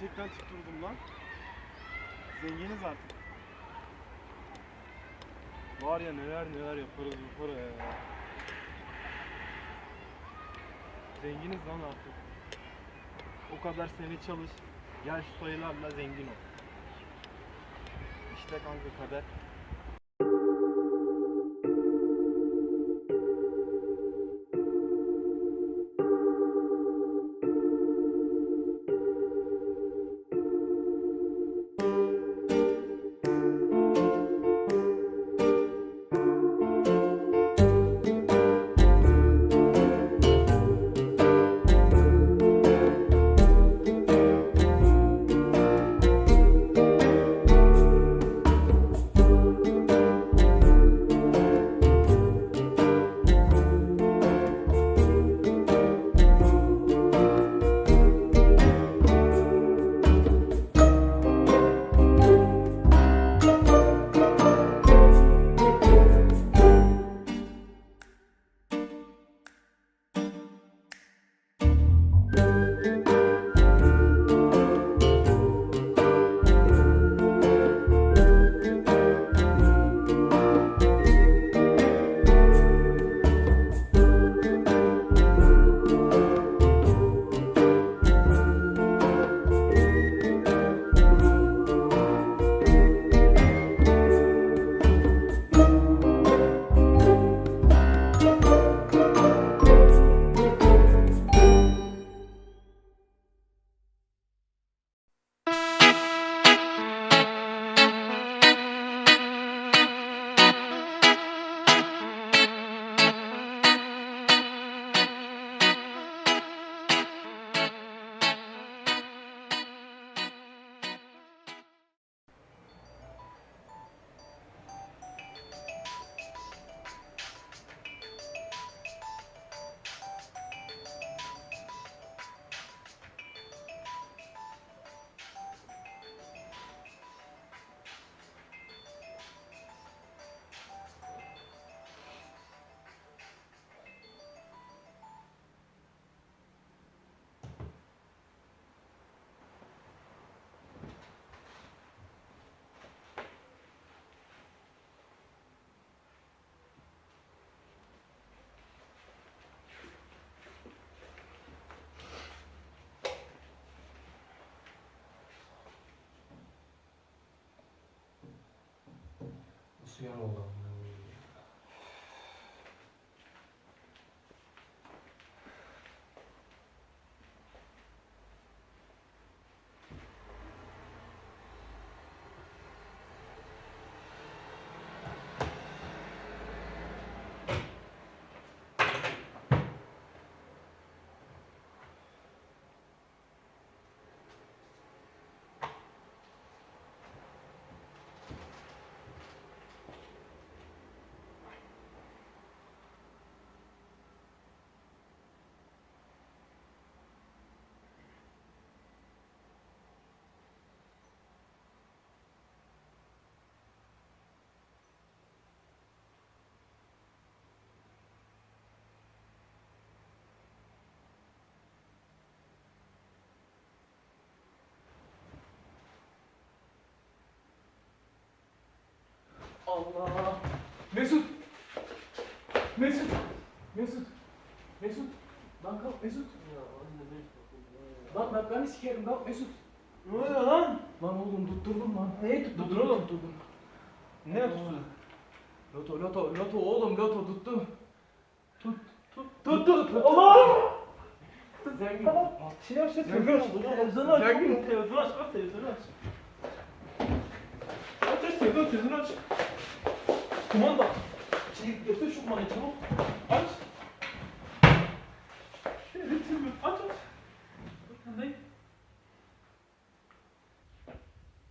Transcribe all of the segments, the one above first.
Gerçekten tutturdum lan. Zenginiz artık. Var ya neler neler yaparız bu para ya. Zenginiz lan artık. O kadar sene çalış. Gel şu sayılarla zengin ol. İşte kanka kader. Nasıl yan oldu amına koyayım ya? Allah. Mesut. Mesut. Mesut. Mesut. Lan kalk Mesut. Lan ben, ben sikerim kalk Mesut. Ne oluyor lan? Lan oğlum tutturdum lan. Neyi tutturdun oğlum? tutturdum. Ne yapıyorsun? Loto loto loto oğlum loto tuttu. Tut tut Tut tut. Allah! Zengin. Şey aç Zengin. Televizyonu aç. Zengin. Televizyonu aç. Bak televizyonu aç. Aç aç televizyon televizyonu aç. Kumanda. Şey getir şu kumandayı çabuk. Aç. Şey ritim aç aç.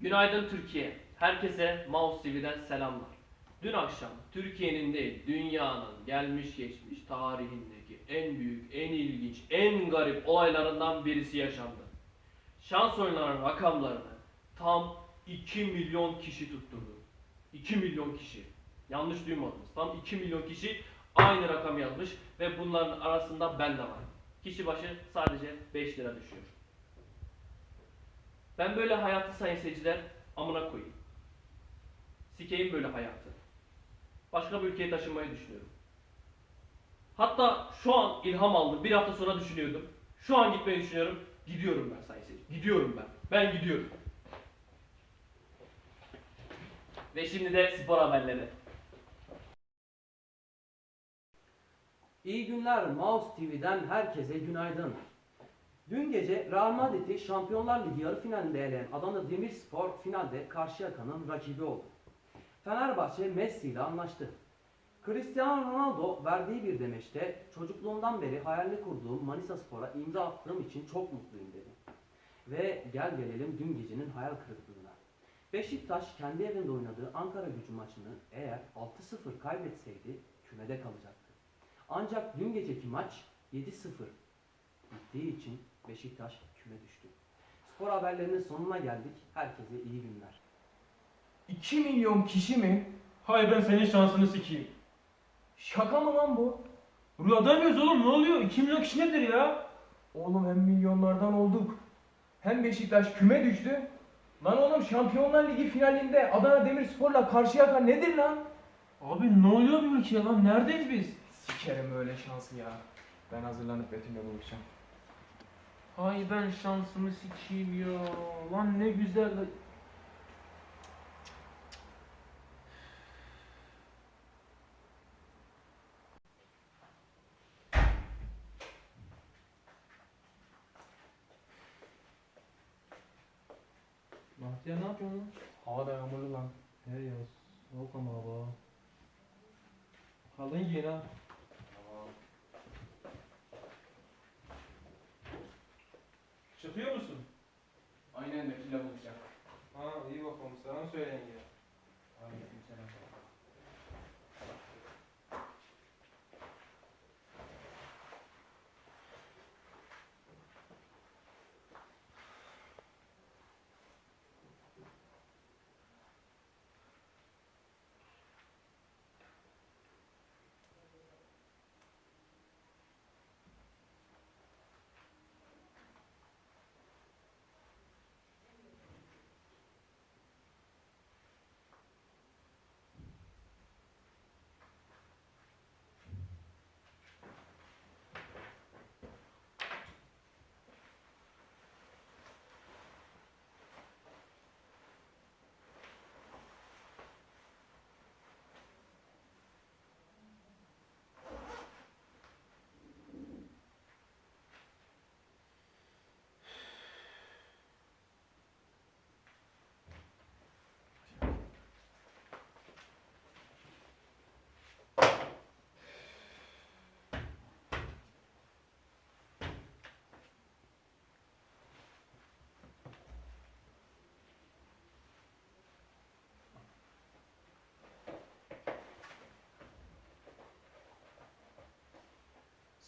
Günaydın Türkiye. Herkese Mouse TV'den selamlar. Dün akşam Türkiye'nin değil, dünyanın gelmiş geçmiş tarihindeki en büyük, en ilginç, en garip olaylarından birisi yaşandı. Şans oyunlarının rakamlarını tam 2 milyon kişi tutturdu. 2 milyon kişi. Yanlış duymadınız. Tam 2 milyon kişi aynı rakam yazmış ve bunların arasında ben de varım. kişi başı sadece 5 lira düşüyor. Ben böyle hayatı sayın seyirciler amına koyayım. Sikeyim böyle hayatı. Başka bir ülkeye taşınmayı düşünüyorum. Hatta şu an ilham aldım. Bir hafta sonra düşünüyordum. Şu an gitmeyi düşünüyorum. Gidiyorum ben sayın seyirci. Gidiyorum ben. Ben gidiyorum. Ve şimdi de spor haberleri. İyi günler Mouse TV'den herkese günaydın. Dün gece Real Madrid'i Şampiyonlar Ligi yarı finalinde eleyen Adana Demirspor finalde Karşıyaka'nın rakibi oldu. Fenerbahçe Messi ile anlaştı. Cristiano Ronaldo verdiği bir demeçte çocukluğumdan beri hayalini kurduğum Manisa Spor'a imza attığım için çok mutluyum dedi. Ve gel gelelim dün gecenin hayal kırıklığına. Beşiktaş kendi evinde oynadığı Ankara gücü maçını eğer 6-0 kaybetseydi kümede kalacaktı. Ancak dün geceki maç 7-0 bittiği için Beşiktaş küme düştü. Spor haberlerinin sonuna geldik. Herkese iyi günler. 2 milyon kişi mi? Hay ben senin şansını sikeyim. Şaka mı lan bu? Rüyada mıyız oğlum ne oluyor? 2 milyon kişi nedir ya? Oğlum hem milyonlardan olduk. Hem Beşiktaş küme düştü. Lan oğlum Şampiyonlar Ligi finalinde Adana Demirspor'la Karşıyaka nedir lan? Abi ne oluyor bu ülkeye lan? Neredeyiz biz? Sikerim öyle şansı ya. Ben hazırlanıp Betül'le buluşacağım. Hay ben şansımı sikeyim ya. Lan ne güzel. Bahtiyar ne yapıyorsun lan? Hava da yağmurlu lan. He ya soğuk ama hava. Kalın giyin ha. Çıkıyor musun? Aynen Betül'le buluşacağım. Ha iyi bakalım selam söyleyin ya.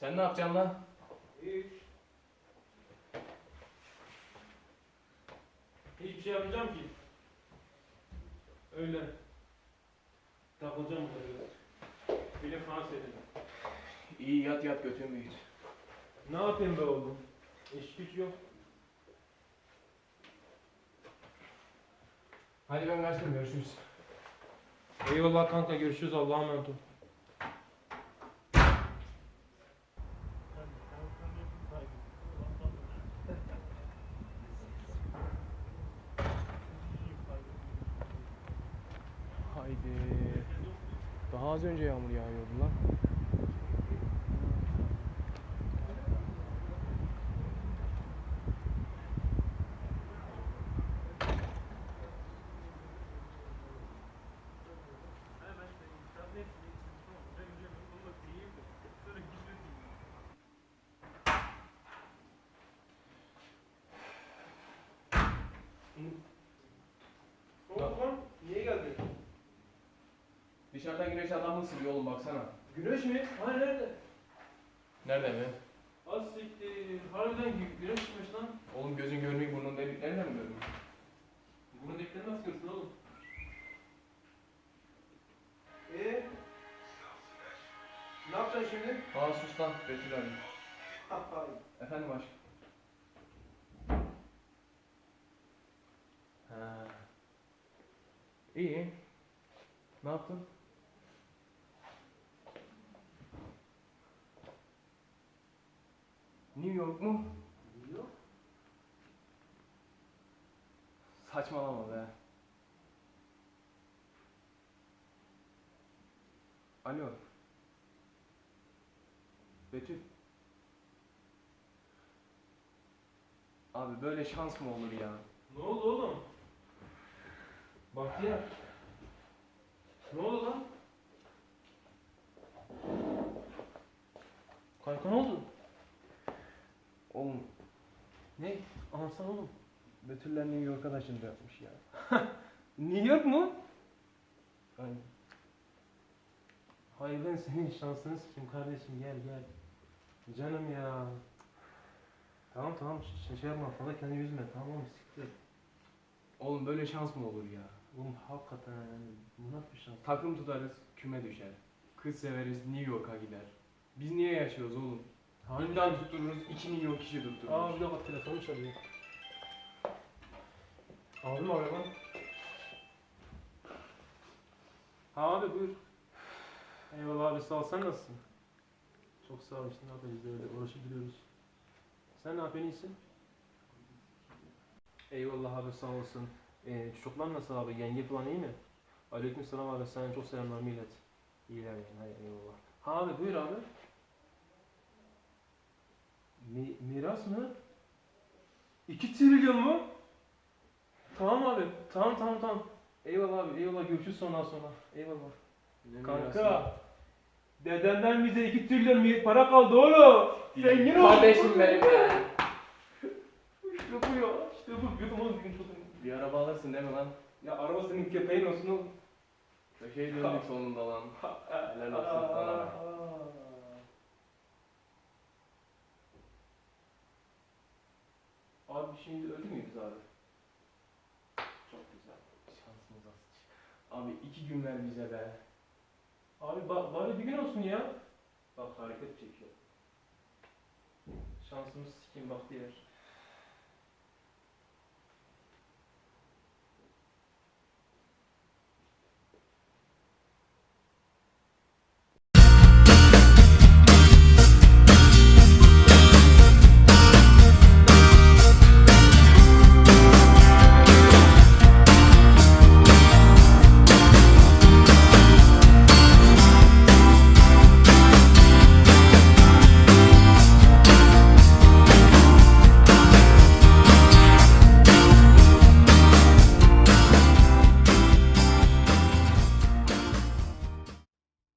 Sen ne yapacaksın lan? Hiç. Hiçbir şey yapmayacağım ki. Öyle. Takılacağım burada biraz. Falan seyredeceğim. İyi yat yat götün büyüt. Ne yapayım be oğlum? İş güç yok. Hadi ben kaçtım görüşürüz. Eyvallah kanka görüşürüz Allah'a emanet ol. Az önce yağmur yağıyordu lan. Ne oldu lan? Niye geldin? Dışarıdan güneş adamı ısırıyor oğlum baksana. Güneş mi? Hani nerede? Nerede mi? Az siktir. Harbiden gü- güneş çıkmış lan. Oğlum gözün görmüyor burnun deliklerini de mi görmüyor? Bunu delikleri nasıl görsün oğlum? Eee? Ne yapacaksın şimdi? Aa sus lan Betül arıyor. Efendim aşkım. Ha. İyi. Ne yaptın? New York mu? Yok. Saçmalama be. Alo. Betül. Abi böyle şans mı olur ya? Ne oldu oğlum? Bahtiyar. Ne oldu lan? Kanka ne oldu? Oğlum Ne? Anlatsana oğlum. Betül'ler New York'a taşındı yapmış ya. New York mu? Aynen. Hayır ben senin şansını sikeyim kardeşim gel gel. Canım ya. Tamam tamam şey, şey yapma fazla kendini üzme tamam mı siktir. Oğlum böyle şans mı olur ya? Oğlum hakikaten yani bu nasıl bir şans? Takım tutarız, küme düşer. Kız severiz, New York'a gider. Biz niye yaşıyoruz oğlum? Hangi? Ündan tuttururuz, 2 milyon kişi tuttururuz. Aa bir dakika telefonu çalıyor. Abi mi lan? Ha abi buyur. Eyvallah abi sağ ol sen nasılsın? Çok sağ ol işte ne yapacağız öyle uğraşabiliyoruz. Sen ne yapıyorsun iyisin? Eyvallah abi sağ olasın. Ee, çocuklar nasıl abi? Yenge falan iyi mi? Aleyküm selam abi. Sana çok selamlar millet. İyiler yani. Hay eyvallah. Ha abi buyur abi. Mi- miras mı? 2 trilyon mu? Tamam abi. Tamam tamam tamam. Eyvallah abi. Eyvallah. Görüşürüz sonra sonra. Eyvallah. Kanka. Dedenden bize 2 trilyon mi- para kaldı oğlum. Zengin olduk. Kardeşim benim ya. İşte bu ya. İşte bu. Yudum oğlum. Yudum. Bir araba alırsın değil mi lan? Ya araba senin köpeğin olsun oğlum. Köşeye döndük sonunda lan. Helal olsun sana. Abi şimdi öldü müyüz abi? Çok güzel. Şansımıza sıç. Abi iki gün ver bize be. Abi ba- bari bir gün olsun ya. Bak hareket çekiyor. Şansımız sikeyim bak diğer.